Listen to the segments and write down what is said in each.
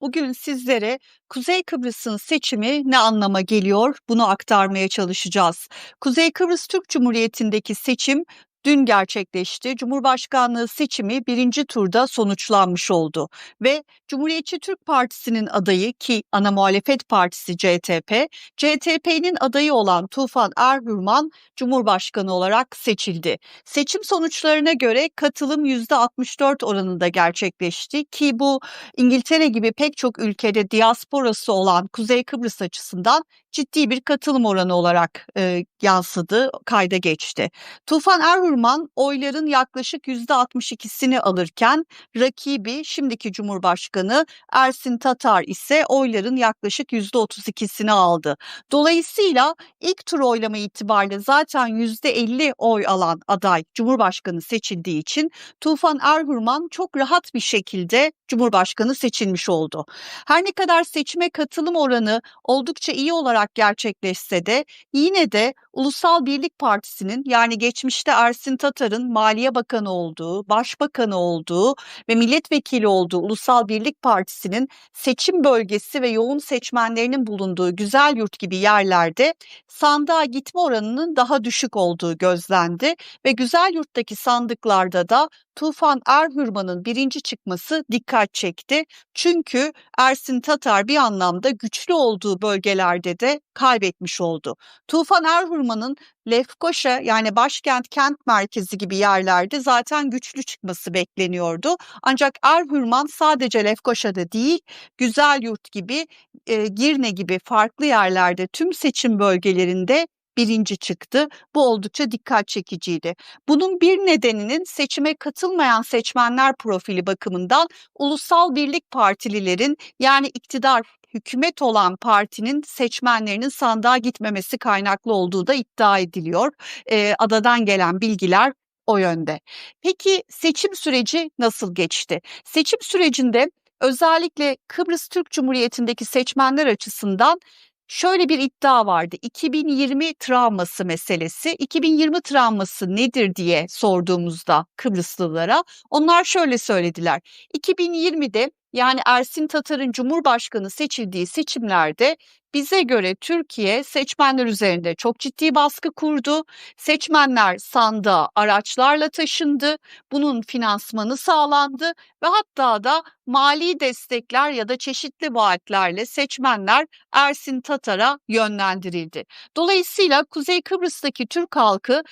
Bugün sizlere Kuzey Kıbrıs'ın seçimi ne anlama geliyor bunu aktarmaya çalışacağız. Kuzey Kıbrıs Türk Cumhuriyeti'ndeki seçim dün gerçekleşti. Cumhurbaşkanlığı seçimi birinci turda sonuçlanmış oldu ve Cumhuriyetçi Türk Partisi'nin adayı ki ana muhalefet partisi CTP, CTP'nin adayı olan Tufan Erhürman Cumhurbaşkanı olarak seçildi. Seçim sonuçlarına göre katılım %64 oranında gerçekleşti ki bu İngiltere gibi pek çok ülkede diasporası olan Kuzey Kıbrıs açısından ciddi bir katılım oranı olarak e, yansıdı, kayda geçti. Tufan Erhurman oyların yaklaşık %62'sini alırken rakibi şimdiki Cumhurbaşkanı Ersin Tatar ise oyların yaklaşık %32'sini aldı. Dolayısıyla ilk tur oylama itibariyle zaten %50 oy alan aday Cumhurbaşkanı seçildiği için Tufan Erhurman çok rahat bir şekilde Cumhurbaşkanı seçilmiş oldu. Her ne kadar seçime katılım oranı oldukça iyi olarak gerçekleşse de yine de Ulusal Birlik Partisi'nin yani geçmişte Ersin Tatar'ın Maliye Bakanı olduğu, Başbakanı olduğu ve milletvekili olduğu Ulusal Birlik Partisi'nin seçim bölgesi ve yoğun seçmenlerinin bulunduğu güzel yurt gibi yerlerde sandığa gitme oranının daha düşük olduğu gözlendi ve güzel yurttaki sandıklarda da Tufan Erhürman'ın birinci çıkması dikkat çekti. Çünkü Ersin Tatar bir anlamda güçlü olduğu bölgelerde de kaybetmiş oldu. Tufan Erhurman'ın Lefkoşa yani başkent kent merkezi gibi yerlerde zaten güçlü çıkması bekleniyordu. Ancak Erhurman sadece Lefkoşa'da değil, Güzel Yurt gibi, e, Girne gibi farklı yerlerde tüm seçim bölgelerinde birinci çıktı. Bu oldukça dikkat çekiciydi. Bunun bir nedeninin seçime katılmayan seçmenler profili bakımından ulusal birlik partililerin yani iktidar hükümet olan partinin seçmenlerinin sandığa gitmemesi kaynaklı olduğu da iddia ediliyor. E, adadan gelen bilgiler o yönde. Peki seçim süreci nasıl geçti? Seçim sürecinde özellikle Kıbrıs Türk Cumhuriyeti'ndeki seçmenler açısından şöyle bir iddia vardı. 2020 travması meselesi. 2020 travması nedir diye sorduğumuzda Kıbrıslılara onlar şöyle söylediler. 2020'de yani Ersin Tatar'ın Cumhurbaşkanı seçildiği seçimlerde bize göre Türkiye seçmenler üzerinde çok ciddi baskı kurdu. Seçmenler sandığa araçlarla taşındı. Bunun finansmanı sağlandı ve hatta da mali destekler ya da çeşitli vaatlerle seçmenler Ersin Tatar'a yönlendirildi. Dolayısıyla Kuzey Kıbrıs'taki Türk halkı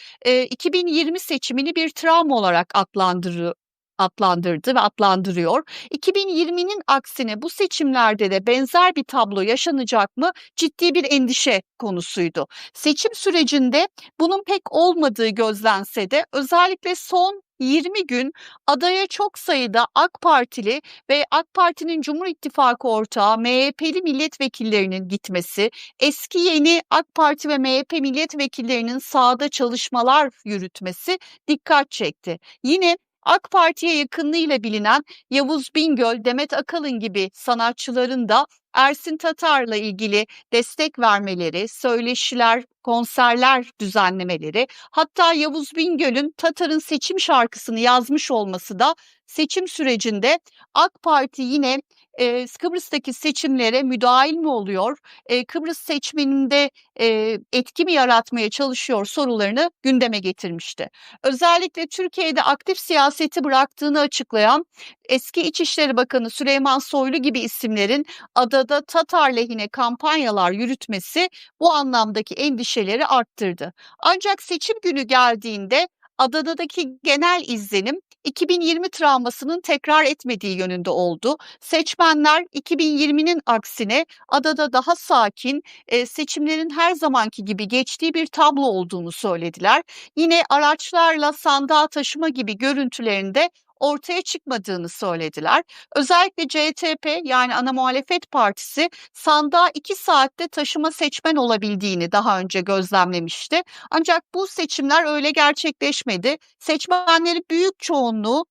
2020 seçimini bir travma olarak adlandırıyor adlandırdı ve adlandırıyor. 2020'nin aksine bu seçimlerde de benzer bir tablo yaşanacak mı ciddi bir endişe konusuydu. Seçim sürecinde bunun pek olmadığı gözlense de özellikle son 20 gün adaya çok sayıda AK Partili ve AK Parti'nin Cumhur İttifakı ortağı MHP'li milletvekillerinin gitmesi, eski yeni AK Parti ve MHP milletvekillerinin sahada çalışmalar yürütmesi dikkat çekti. Yine AK Parti'ye yakınlığıyla bilinen Yavuz Bingöl, Demet Akalın gibi sanatçıların da Ersin Tatar'la ilgili destek vermeleri, söyleşiler, konserler düzenlemeleri, hatta Yavuz Bingöl'ün Tatar'ın seçim şarkısını yazmış olması da seçim sürecinde AK Parti yine e, Kıbrıs'taki seçimlere müdahil mi oluyor? E, Kıbrıs seçmeninde e, etki mi yaratmaya çalışıyor sorularını gündeme getirmişti. Özellikle Türkiye'de aktif siyaseti bıraktığını açıklayan eski İçişleri Bakanı Süleyman Soylu gibi isimlerin adada Tatar lehine kampanyalar yürütmesi bu anlamdaki endişeleri arttırdı. Ancak seçim günü geldiğinde Adana'daki genel izlenim 2020 travmasının tekrar etmediği yönünde oldu. Seçmenler 2020'nin aksine adada daha sakin, e, seçimlerin her zamanki gibi geçtiği bir tablo olduğunu söylediler. Yine araçlarla sandığa taşıma gibi görüntülerinde ortaya çıkmadığını söylediler. Özellikle CTP yani ana muhalefet partisi sandığa iki saatte taşıma seçmen olabildiğini daha önce gözlemlemişti. Ancak bu seçimler öyle gerçekleşmedi. Seçmenlerin büyük çoğunluğu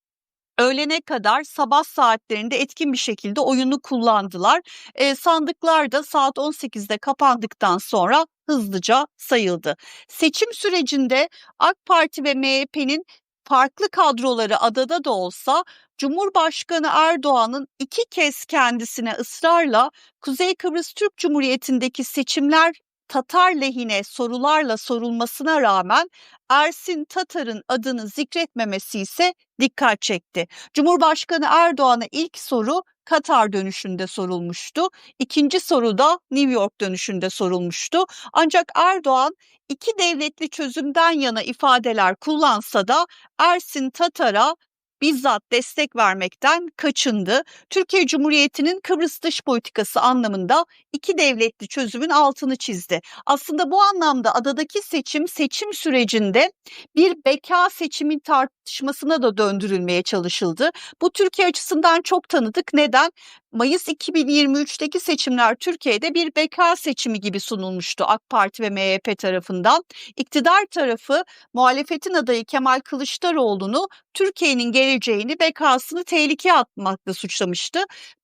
öğlene kadar sabah saatlerinde etkin bir şekilde oyunu kullandılar. E, sandıklar da saat 18'de kapandıktan sonra hızlıca sayıldı. Seçim sürecinde AK Parti ve MHP'nin farklı kadroları adada da olsa Cumhurbaşkanı Erdoğan'ın iki kez kendisine ısrarla Kuzey Kıbrıs Türk Cumhuriyeti'ndeki seçimler Tatar lehine sorularla sorulmasına rağmen Ersin Tatar'ın adını zikretmemesi ise dikkat çekti. Cumhurbaşkanı Erdoğan'a ilk soru Katar dönüşünde sorulmuştu. İkinci soru da New York dönüşünde sorulmuştu. Ancak Erdoğan iki devletli çözümden yana ifadeler kullansa da Ersin Tatar'a bizzat destek vermekten kaçındı. Türkiye Cumhuriyeti'nin Kıbrıs dış politikası anlamında iki devletli çözümün altını çizdi. Aslında bu anlamda adadaki seçim seçim sürecinde bir beka seçimi tartışmasına da döndürülmeye çalışıldı. Bu Türkiye açısından çok tanıdık. Neden? Mayıs 2023'teki seçimler Türkiye'de bir beka seçimi gibi sunulmuştu AK Parti ve MHP tarafından. İktidar tarafı muhalefetin adayı Kemal Kılıçdaroğlu'nu Türkiye'nin geleceğini, bekasını tehlikeye atmakla suçlamıştı.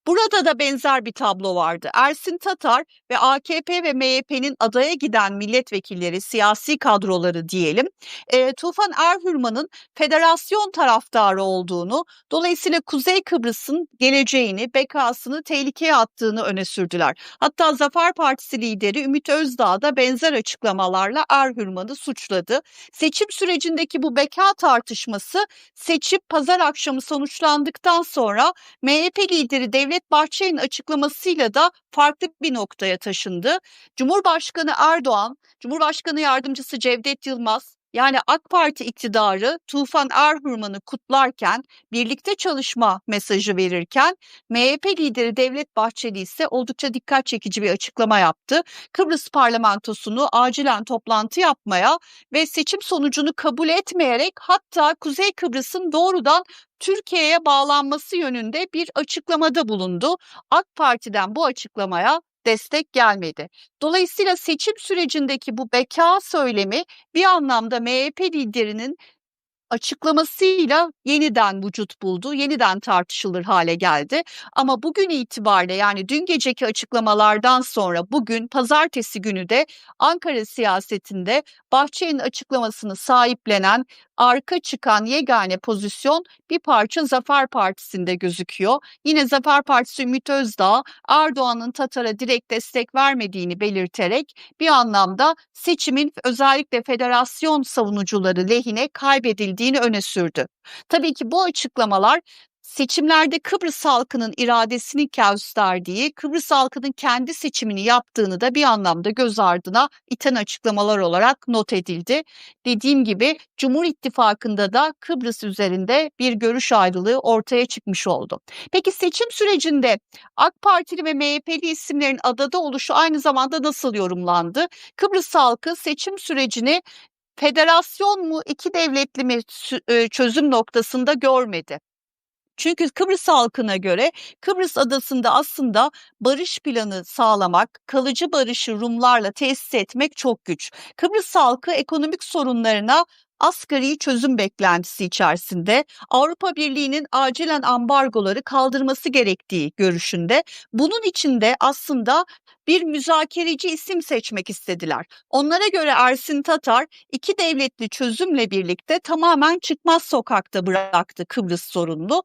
Burada da benzer bir tablo vardı. Ersin Tatar ve AKP ve MHP'nin adaya giden milletvekilleri, siyasi kadroları diyelim, e, Tufan Erhürman'ın federasyon taraftarı olduğunu, dolayısıyla Kuzey Kıbrıs'ın geleceğini, bekasını tehlikeye attığını öne sürdüler. Hatta Zafer Partisi lideri Ümit Özdağ da benzer açıklamalarla Erhürman'ı suçladı. Seçim sürecindeki bu beka tartışması seçim pazar akşamı sonuçlandıktan sonra MHP lideri Devlet Devlet Bahçeli'nin açıklamasıyla da farklı bir noktaya taşındı. Cumhurbaşkanı Erdoğan, Cumhurbaşkanı Yardımcısı Cevdet Yılmaz, yani AK Parti iktidarı Tufan Erhurman'ı kutlarken, birlikte çalışma mesajı verirken MHP lideri Devlet Bahçeli ise oldukça dikkat çekici bir açıklama yaptı. Kıbrıs parlamentosunu acilen toplantı yapmaya ve seçim sonucunu kabul etmeyerek hatta Kuzey Kıbrıs'ın doğrudan Türkiye'ye bağlanması yönünde bir açıklamada bulundu. AK Parti'den bu açıklamaya destek gelmedi. Dolayısıyla seçim sürecindeki bu beka söylemi bir anlamda MHP liderinin açıklamasıyla yeniden vücut buldu, yeniden tartışılır hale geldi. Ama bugün itibariyle yani dün geceki açıklamalardan sonra bugün pazartesi günü de Ankara siyasetinde Bahçeli'nin açıklamasını sahiplenen, arka çıkan yegane pozisyon bir parça Zafer Partisi'nde gözüküyor. Yine Zafer Partisi Ümit Özdağ Erdoğan'ın Tatar'a direkt destek vermediğini belirterek bir anlamda seçimin özellikle federasyon savunucuları lehine kaybedildiğini öne sürdü. Tabii ki bu açıklamalar seçimlerde Kıbrıs halkının iradesini gösterdiği, Kıbrıs halkının kendi seçimini yaptığını da bir anlamda göz ardına iten açıklamalar olarak not edildi. Dediğim gibi Cumhur İttifakı'nda da Kıbrıs üzerinde bir görüş ayrılığı ortaya çıkmış oldu. Peki seçim sürecinde AK Partili ve MHP'li isimlerin adada oluşu aynı zamanda nasıl yorumlandı? Kıbrıs halkı seçim sürecini federasyon mu iki devletli mi çözüm noktasında görmedi. Çünkü Kıbrıs halkına göre Kıbrıs adasında aslında barış planı sağlamak, kalıcı barışı Rumlarla tesis etmek çok güç. Kıbrıs halkı ekonomik sorunlarına asgari çözüm beklentisi içerisinde Avrupa Birliği'nin acilen ambargoları kaldırması gerektiği görüşünde. Bunun için de aslında bir müzakereci isim seçmek istediler. Onlara göre Ersin Tatar iki devletli çözümle birlikte tamamen çıkmaz sokakta bıraktı Kıbrıs sorununu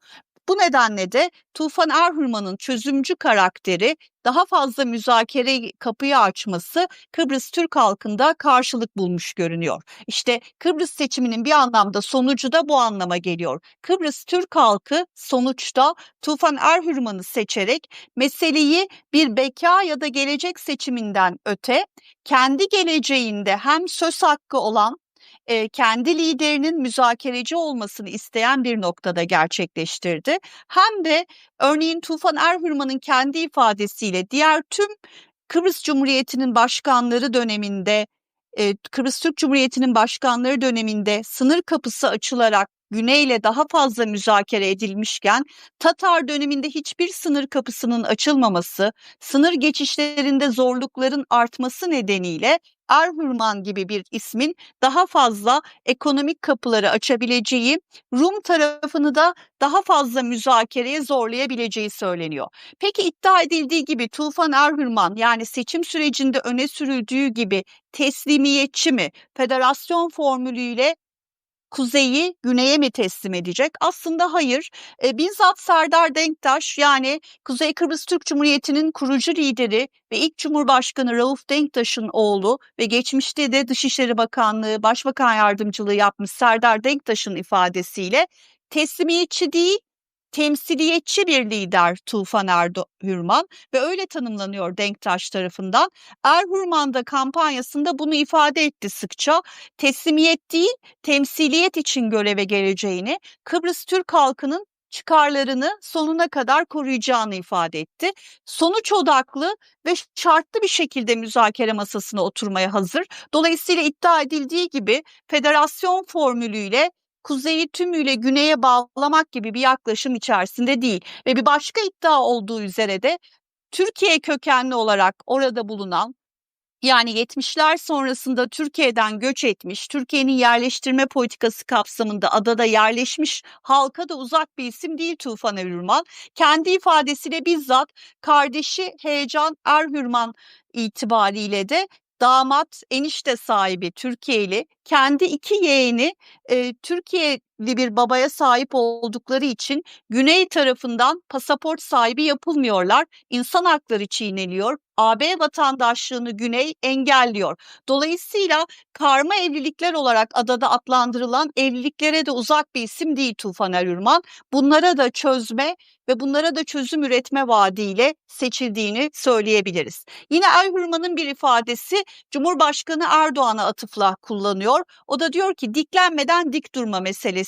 bu nedenle de Tufan Erhurman'ın çözümcü karakteri daha fazla müzakere kapıyı açması Kıbrıs Türk halkında karşılık bulmuş görünüyor. İşte Kıbrıs seçiminin bir anlamda sonucu da bu anlama geliyor. Kıbrıs Türk halkı sonuçta Tufan Erhurman'ı seçerek meseleyi bir beka ya da gelecek seçiminden öte kendi geleceğinde hem söz hakkı olan e, kendi liderinin müzakereci olmasını isteyen bir noktada gerçekleştirdi. Hem de örneğin Tufan Erhürman'ın kendi ifadesiyle diğer tüm Kıbrıs Cumhuriyeti'nin başkanları döneminde e, Kıbrıs Türk Cumhuriyeti'nin başkanları döneminde sınır kapısı açılarak güneyle daha fazla müzakere edilmişken Tatar döneminde hiçbir sınır kapısının açılmaması, sınır geçişlerinde zorlukların artması nedeniyle Erhürman gibi bir ismin daha fazla ekonomik kapıları açabileceği, Rum tarafını da daha fazla müzakereye zorlayabileceği söyleniyor. Peki iddia edildiği gibi Tufan Erhürman yani seçim sürecinde öne sürüldüğü gibi teslimiyetçi mi? Federasyon formülüyle kuzeyi güneye mi teslim edecek? Aslında hayır. E, bizzat Serdar Denktaş yani Kuzey Kıbrıs Türk Cumhuriyeti'nin kurucu lideri ve ilk Cumhurbaşkanı Rauf Denktaş'ın oğlu ve geçmişte de Dışişleri Bakanlığı Başbakan Yardımcılığı yapmış Serdar Denktaş'ın ifadesiyle teslimiyetçi değil temsiliyetçi bir lider Tufan Erhürman ve öyle tanımlanıyor Denktaş tarafından. Erhürman da kampanyasında bunu ifade etti sıkça. Teslimiyet değil, temsiliyet için göreve geleceğini, Kıbrıs Türk halkının çıkarlarını sonuna kadar koruyacağını ifade etti. Sonuç odaklı ve şartlı bir şekilde müzakere masasına oturmaya hazır. Dolayısıyla iddia edildiği gibi federasyon formülüyle kuzeyi tümüyle güneye bağlamak gibi bir yaklaşım içerisinde değil. Ve bir başka iddia olduğu üzere de Türkiye kökenli olarak orada bulunan yani 70'ler sonrasında Türkiye'den göç etmiş, Türkiye'nin yerleştirme politikası kapsamında adada yerleşmiş halka da uzak bir isim değil Tufan Erhürman. Kendi ifadesiyle bizzat kardeşi Heyecan Erhürman itibariyle de damat enişte sahibi Türkiye'li kendi iki yeğeni e, Türkiye'li bir babaya sahip oldukları için güney tarafından pasaport sahibi yapılmıyorlar. İnsan hakları çiğneniyor. AB vatandaşlığını Güney engelliyor. Dolayısıyla karma evlilikler olarak adada adlandırılan evliliklere de uzak bir isim değil Tufan Erürman. Bunlara da çözme ve bunlara da çözüm üretme vaadiyle seçildiğini söyleyebiliriz. Yine Erhürman'ın bir ifadesi Cumhurbaşkanı Erdoğan'a atıfla kullanıyor. O da diyor ki diklenmeden dik durma meselesi.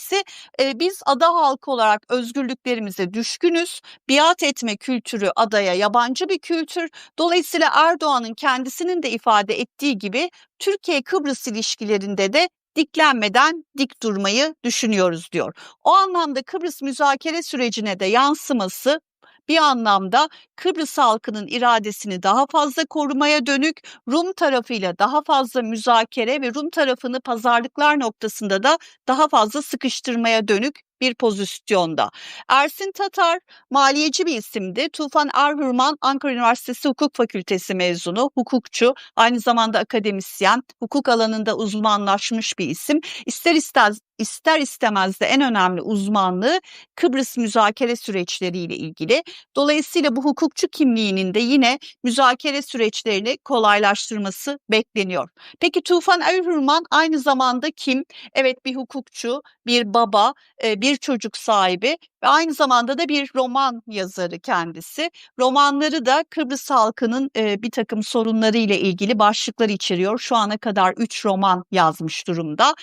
E, biz ada halkı olarak özgürlüklerimize düşkünüz. Biat etme kültürü adaya yabancı bir kültür. Dolayısıyla Erdoğan'ın kendisinin de ifade ettiği gibi Türkiye-Kıbrıs ilişkilerinde de diklenmeden dik durmayı düşünüyoruz diyor. O anlamda Kıbrıs müzakere sürecine de yansıması bir anlamda Kıbrıs halkının iradesini daha fazla korumaya dönük Rum tarafıyla daha fazla müzakere ve Rum tarafını pazarlıklar noktasında da daha fazla sıkıştırmaya dönük bir pozisyonda. Ersin Tatar maliyeci bir isimdi. Tufan Erhürman Ankara Üniversitesi Hukuk Fakültesi mezunu, hukukçu, aynı zamanda akademisyen, hukuk alanında uzmanlaşmış bir isim. İster istemez ister istemez de en önemli uzmanlığı Kıbrıs müzakere süreçleriyle ilgili. Dolayısıyla bu hukukçu kimliğinin de yine müzakere süreçlerini kolaylaştırması bekleniyor. Peki Tufan Erhürman aynı zamanda kim? Evet bir hukukçu, bir baba, bir çocuk sahibi ve aynı zamanda da bir roman yazarı kendisi. Romanları da Kıbrıs halkının bir takım sorunları ile ilgili başlıklar içeriyor. Şu ana kadar üç roman yazmış durumda.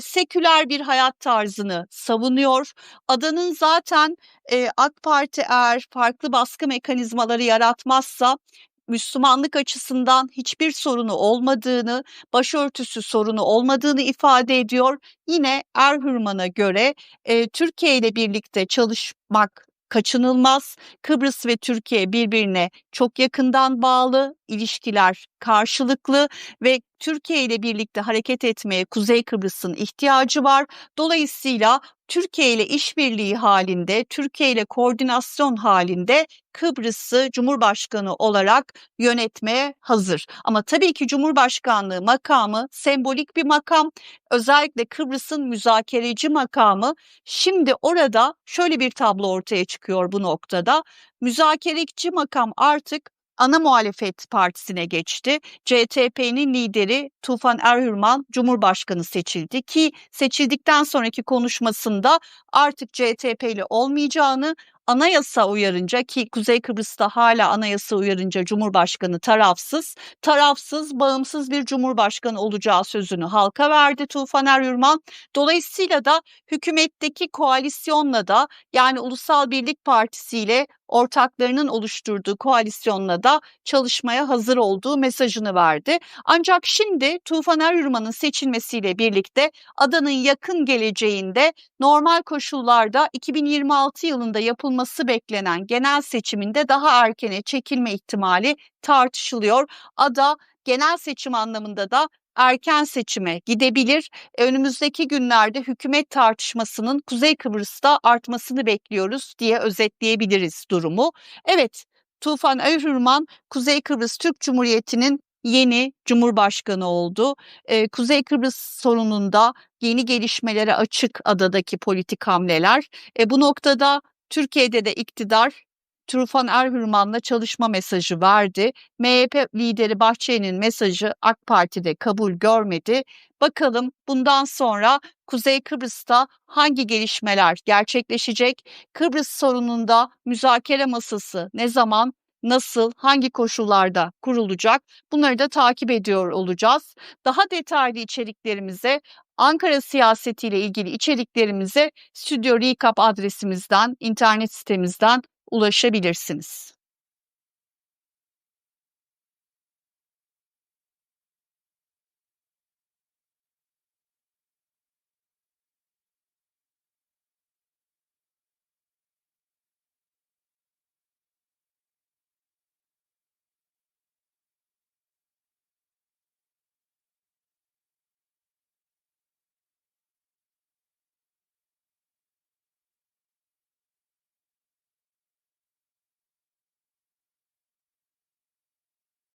Seküler bir hayat tarzını savunuyor. Adanın zaten AK Parti eğer farklı baskı mekanizmaları yaratmazsa Müslümanlık açısından hiçbir sorunu olmadığını, başörtüsü sorunu olmadığını ifade ediyor. Yine Erhürman'a göre e, Türkiye ile birlikte çalışmak kaçınılmaz. Kıbrıs ve Türkiye birbirine çok yakından bağlı, ilişkiler karşılıklı ve Türkiye ile birlikte hareket etmeye Kuzey Kıbrıs'ın ihtiyacı var. Dolayısıyla Türkiye ile işbirliği halinde, Türkiye ile koordinasyon halinde Kıbrıs'ı Cumhurbaşkanı olarak yönetmeye hazır. Ama tabii ki Cumhurbaşkanlığı makamı sembolik bir makam. Özellikle Kıbrıs'ın müzakereci makamı. Şimdi orada şöyle bir tablo ortaya çıkıyor bu noktada. Müzakereci makam artık ana muhalefet partisine geçti. CTP'nin lideri Tufan Erhürman Cumhurbaşkanı seçildi ki seçildikten sonraki konuşmasında artık CTP ile olmayacağını anayasa uyarınca ki Kuzey Kıbrıs'ta hala anayasa uyarınca Cumhurbaşkanı tarafsız, tarafsız, bağımsız bir Cumhurbaşkanı olacağı sözünü halka verdi Tufan Erürman. Dolayısıyla da hükümetteki koalisyonla da yani Ulusal Birlik Partisi ile ortaklarının oluşturduğu koalisyonla da çalışmaya hazır olduğu mesajını verdi. Ancak şimdi Tufan Erürman'ın seçilmesiyle birlikte adanın yakın geleceğinde normal koşullarda 2026 yılında yapılması beklenen genel seçiminde daha erkene çekilme ihtimali tartışılıyor. Ada genel seçim anlamında da erken seçime gidebilir. E, önümüzdeki günlerde hükümet tartışmasının Kuzey Kıbrıs'ta artmasını bekliyoruz diye özetleyebiliriz durumu. Evet, Tufan Erhürman Kuzey Kıbrıs Türk Cumhuriyeti'nin yeni Cumhurbaşkanı oldu. Ee, Kuzey Kıbrıs sorununda yeni gelişmelere açık adadaki politik hamleler. E, bu noktada Türkiye'de de iktidar Trufan Erhürman'la çalışma mesajı verdi. MHP lideri Bahçeli'nin mesajı AK Parti'de kabul görmedi. Bakalım bundan sonra Kuzey Kıbrıs'ta hangi gelişmeler gerçekleşecek? Kıbrıs sorununda müzakere masası ne zaman nasıl, hangi koşullarda kurulacak bunları da takip ediyor olacağız. Daha detaylı içeriklerimize Ankara siyasetiyle ilgili içeriklerimize Stüdyo Recap adresimizden, internet sitemizden ulaşabilirsiniz.